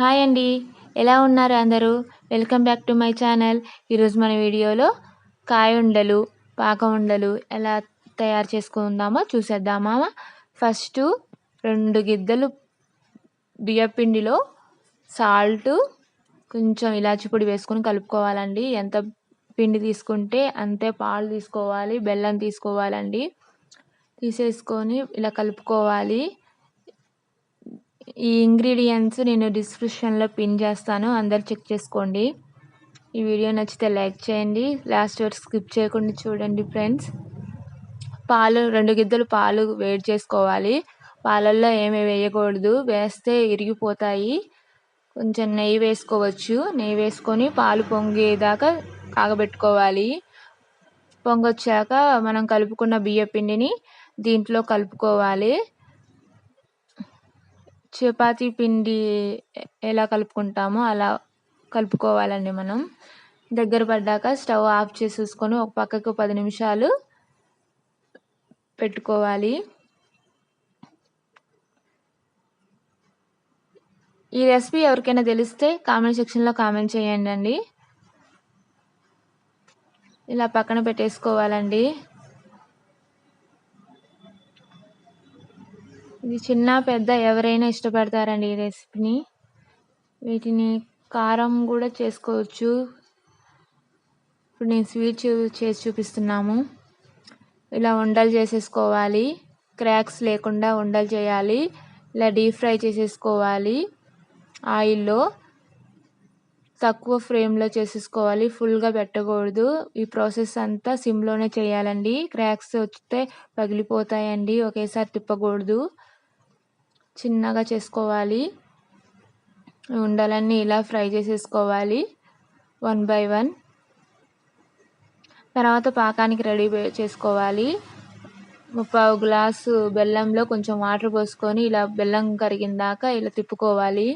Hi అండి. ఎలా ఉన్నారు అందరూ? Welcome back to my channel. ఈరోజు మన వీడియోలో కాయ ఉండలు పాక ఉండలు ఎలా తయారు చేసుకుందామో చూసేద్దామా? ఫస్ట్ రెండు గిద్దలు బియ్యపిండిలో సాల్ట్ కొంచెం ఇలాచి పొడి వేసుకొని కలుపుకోవాలండి. ఎంత పిండి తీసుకుంటే అంతే పాలు తీసుకోవాలి బెల్లం తీసుకోవాలండి. తీసేసుకొని ఇలా కలుపుకోవాలి. ఈ ఇంగ్రీడియంట్స్ నేను డిస్క్రిప్షన్లో పిన్ చేస్తాను. అందరు చెక్ చేసుకోండి. ఈ వీడియో నచ్చితే లైక్ చేయండి. లాస్ట్ వరకు స్కిప్ చేయకుండా చూడండి ఫ్రెండ్స్ పాలు రెండు గిద్దలు పాలు వేడి చేసుకోవాలి. పాలల్లో ఏమీ వేయకూడదు. వేస్తే ఇరిగిపోతాయి. కొంచెం నెయ్యి వేసుకోవచ్చు. నెయ్యి వేసుకొని పాలు పొంగేదాకా కాగబెట్టుకోవాలి. పొంగొచ్చాక మనం కలుపుకున్న బియ్య పిండిని దీంట్లో కలుపుకోవాలి. చపాతీ పిండి ఎలా కలుపుకుంటామో అలా కలుపుకోవాలండి మనం. దగ్గర పడ్డాక స్టవ్ ఆఫ్ చేసేసుకొని ఒక పక్కకు పది నిమిషాలు పెట్టుకోవాలి. ఈ రెసిపీ ఎవరికైనా తెలిస్తే కామెంట్ సెక్షన్లో కామెంట్ చేయండి అండి ఇలా పక్కన పెట్టేసుకోవాలండి. ఇది చిన్న పెద్ద ఎవరైనా ఇష్టపడతారండి ఈ రెసిపీని. వీటిని కారం కూడా చేసుకోవచ్చు. ఇప్పుడు నేను స్వీట్ చేసి చూపిస్తున్నాము. ఇలా ఉండలు చేసేసుకోవాలి. క్రాక్స్ లేకుండా ఉండలు చేయాలి. ఇలా డీప్ ఫ్రై చేసేసుకోవాలి ఆయిల్లో. తక్కువ ఫ్లేమ్లో చేసేసుకోవాలి. ఫుల్గా పెట్టకూడదు. ఈ ప్రాసెస్ అంతా సిమ్లోనే చేయాలండి. క్రాక్స్ వస్తే పగిలిపోతాయండి. ఒకేసారి తిప్పకూడదు. చిన్నగా చేసుకోవాలి. ఉండలన్నీ ఇలా ఫ్రై చేసేసుకోవాలి. One by one. తర్వాత పాకానికి రెడీ చేసుకోవాలి. ముప్పావు గ్లాసు బెల్లంలో కొంచెం వాటర్ పోసుకొని ఇలా బెల్లం కరిగిందాక ఇలా తిప్పుకోవాలి.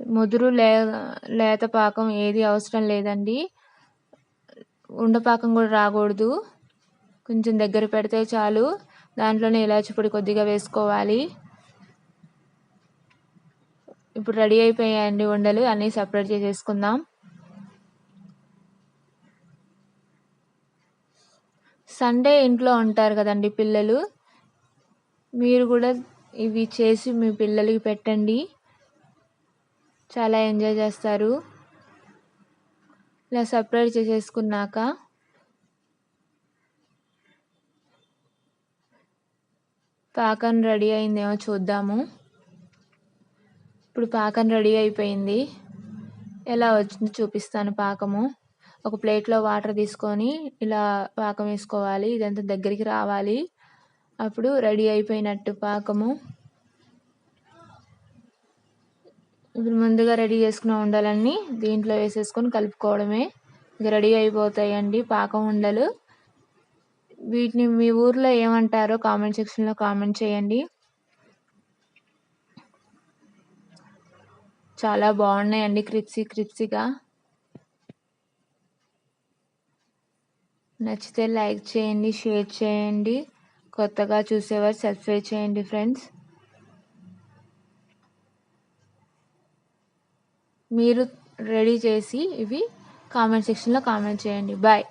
ముదురు లే లేత పాకం ఏది అవసరం లేదండి. ఉండపాకం కూడా రాకూడదు. కొంచెం దగ్గర పెడితే చాలు. దాంట్లోనే ఇలాచి పొడి కొద్దిగా వేసుకోవాలి. ఇప్పుడు రెడీ అయిపోయాయండి ఉండలు అన్నీ సపరేట్ చేసేసుకుందాం. సండే ఇంట్లో ఉంటారు కదండి పిల్లలు. మీరు కూడా ఇవి చేసి మీ పిల్లలకి పెట్టండి. చాలా ఎంజాయ్ చేస్తారు. ఇలా సపరేట్ చేసేసుకున్నాక పాకం రెడీ అయిందేమో చూద్దాము. ఇప్పుడు పాకం రెడీ అయిపోయింది. ఎలా వచ్చిందో చూపిస్తాను పాకము. ఒక ప్లేట్లో వాటర్ తీసుకొని ఇలా పాకం వేసుకోవాలి. ఇదంతా దగ్గరికి రావాలి. అప్పుడు రెడీ అయిపోయినట్టు పాకము. ఇప్పుడు ముందుగా రెడీ చేసుకున్న ఉండలన్నీ దీంట్లో వేసేసుకొని కలుపుకోవడమే. ఇక రెడీ అయిపోతాయండి పాకం ఉండలు. వీటిని మీ ఊర్లో ఏమంటారో కామెంట్ సెక్షన్లో కామెంట్ చేయండి. చాలా బాగున్నాయండి క్రిప్సీ క్రిప్సీగా. నచ్చితే లైక్ చేయండి షేర్ చేయండి. కొత్తగా చూసేవారు సబ్స్క్రైబ్ చేయండి ఫ్రెండ్స్. మీరు రెడీ చేసి ఇవి కామెంట్ సెక్షన్లో కామెంట్ చేయండి. బాయ్.